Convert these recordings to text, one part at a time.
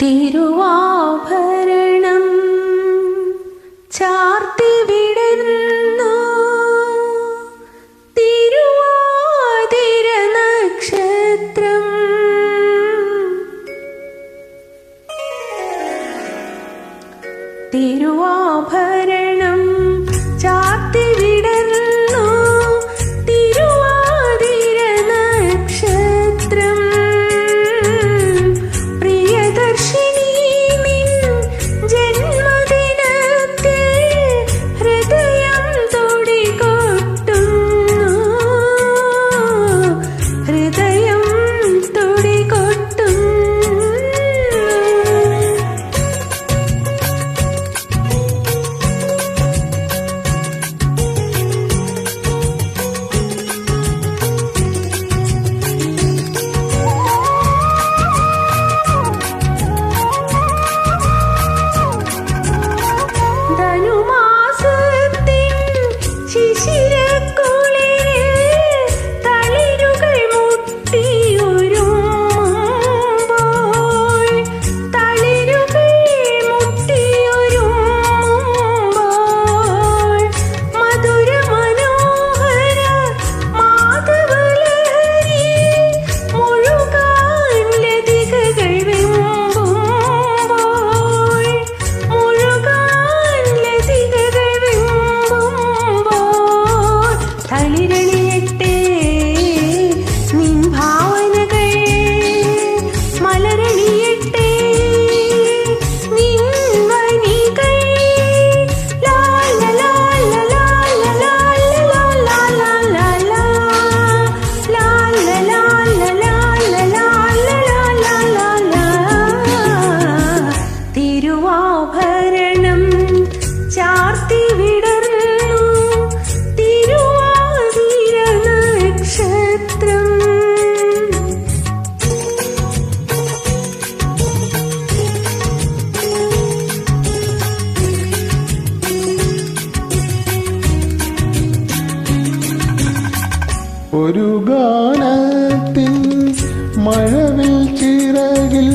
തിരുവാഭരണം ചാർത്തി വിടർന്നു തിരുവാതിര നക്ഷത്രം തിരുവാഭരണം ഒരു ഗാനത്തിൻ മഴവിൽ ചിറകിൽ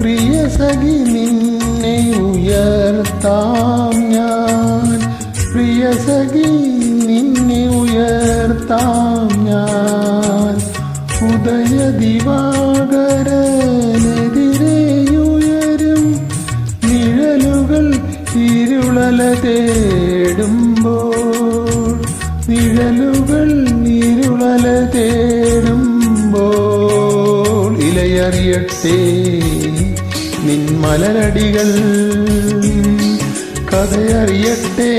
പ്രിയ സഖി നിന്നെ ഉയർത്താം ഞാൻ. പ്രിയ സഖി നിന്നെ ഉയർത്താം ഞാൻ. ഉദയ ദിവാകരനെതിരെയുയരും നിഴലുകൾ ഇരുളല തേടുമ്പോൾ. നിഴലുകൾ ഇലയറിയട്ടെ നിൻ മലരടികൾ കഥയറിയട്ടെ.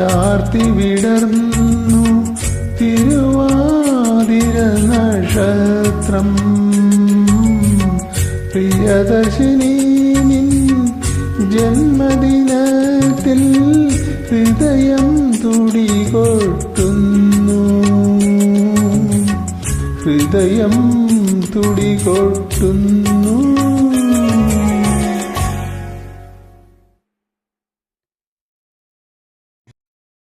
ചാർത്തി വിടർന്നു. തിരുവാതിര നക്ഷത്രം പ്രിയദർശിനി നിൻ ജന്മദിനത്തിൽ ഹൃദയം തുടികൊട്ടുന്നു. ഹൃദയം തുടികൊട്ടുന്നു.